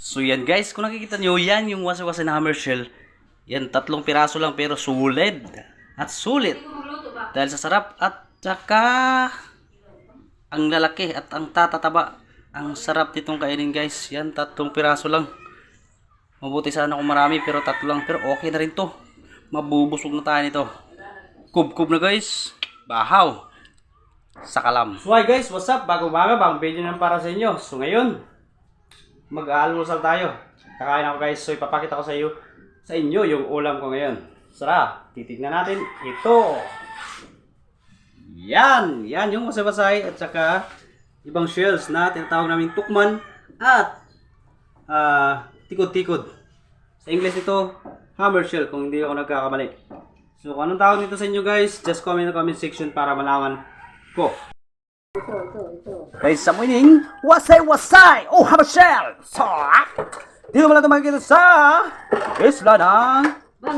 So yan guys, kung nakikita nyo, yan yung wasa-wasa na hammer shell. Yan, tatlong piraso lang pero sulit. At sulit. Dahil sa sarap at saka ang lalaki at ang tatataba. Ang sarap nitong kainin guys. Yan, tatlong piraso lang. Mabuti sana kung marami pero tatlo lang. Pero okay na rin to. Mabubusog na tayo nito. Kub-kub na guys. Bahaw. Sa kalam. So hi guys, what's up? Bago baga, bagong video na para sa inyo. So ngayon, mag-aalmusal tayo. Kakain ako guys. So ipapakita ko sa iyo sa inyo yung ulam ko ngayon. Sara, titignan natin ito. Yan, yan yung masabasay at saka ibang shells na tinatawag namin tukman at ah, tikod-tikod. Sa English ito, hammer shell kung hindi ako nagkakamali. So kung anong tawag nito sa inyo guys, just comment in the comment section para malaman ko. Guys, sa morning, wasay wasay! Oh, hammer shell! So, dito lang ito makikita sa isla ng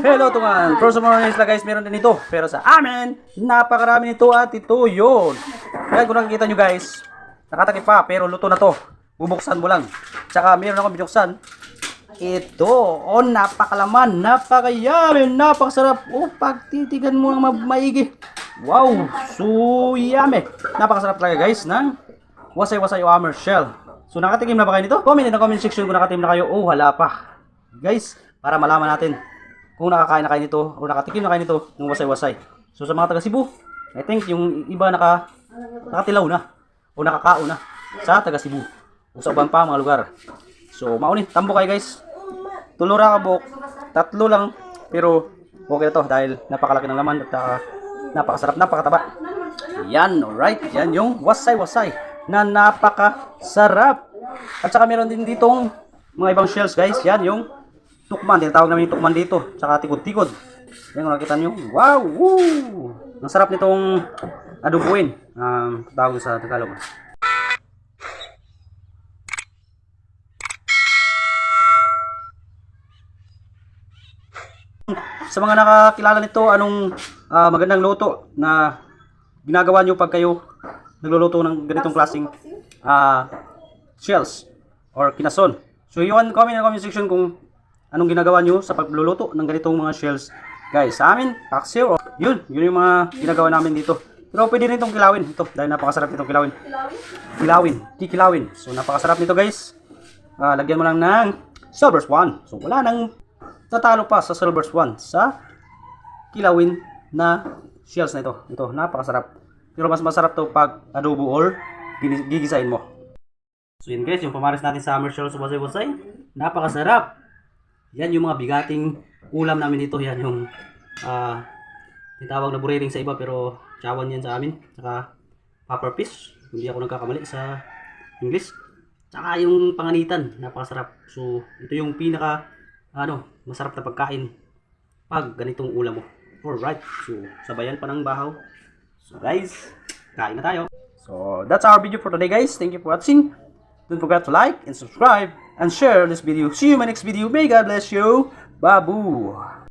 Hello tungan. Pero sa mga isla guys, meron din ito. Pero sa amin, napakarami nito at ito yun. Kaya kung nakikita nyo guys, nakatakip pa pero luto na to. Bubuksan mo lang. Tsaka meron ako binuksan. Ito, oh napakalaman, napakayami, napakasarap. Oh, pagtitigan mo ng ma- maigi. Wow, yummy. Napakasarap talaga guys ng wasay-wasay o hammer shell. So nakatikim na ba kayo nito? Comment in the comment section kung nakatikim na kayo o wala pa. Guys, para malaman natin kung nakakain na kayo nito o nakatikim na kayo nito ng wasay-wasay. So sa mga taga Cebu, I think yung iba naka nakatilaw na o nakakao na sa taga Cebu o sa ubang pa mga lugar. So mauni, tambo kayo guys. Tulura ka buk, tatlo lang pero okay na to dahil napakalaki ng laman at ah, napakasarap, napakataba. Yan, alright. Yan yung wasay-wasay na napakasarap. At saka meron din ditong mga ibang shells guys. Yan yung tukman. Tinatawag namin yung tukman dito. Tsaka tikod-tikod. Yan kung nakita nyo. Wow! Woo! Ang sarap nitong adubuin. Um, tawag sa Tagalog. Sa mga nakakilala nito, anong ah, magandang luto na ginagawa nyo pag kayo nagluluto ng ganitong klaseng ah, shells or kinason. So, yun, comment in the comment section kung anong ginagawa nyo sa pagluluto ng ganitong mga shells. Guys, sa amin, paksiw. o- Yun, yun yung mga ginagawa namin dito. Pero pwede rin itong kilawin. Ito, dahil napakasarap itong kilawin. Kilawin, kikilawin. So, napakasarap nito guys. Ah, lagyan mo lang ng silver swan. So, wala nang tatalo pa sa silver swan sa kilawin na shells na ito. Ito, napakasarap. Pero mas masarap to pag adobo or gigisain mo. So yun guys, yung pamaris natin sa hammer shells sa wasay-wasay, napakasarap. Yan yung mga bigating ulam namin dito. Yan yung ah tinatawag na buriring sa iba pero chawan yan sa amin. Saka pepper fish. Hindi ako nagkakamali sa English. Saka yung panganitan, napakasarap. So ito yung pinaka ano, masarap na pagkain pag ganitong ulam mo. Alright, so sabayan pa ng bahaw. So guys, kain na tayo. So that's our video for today guys. Thank you for watching. Don't forget to like and subscribe and share this video. See you in my next video. May God bless you. Babu.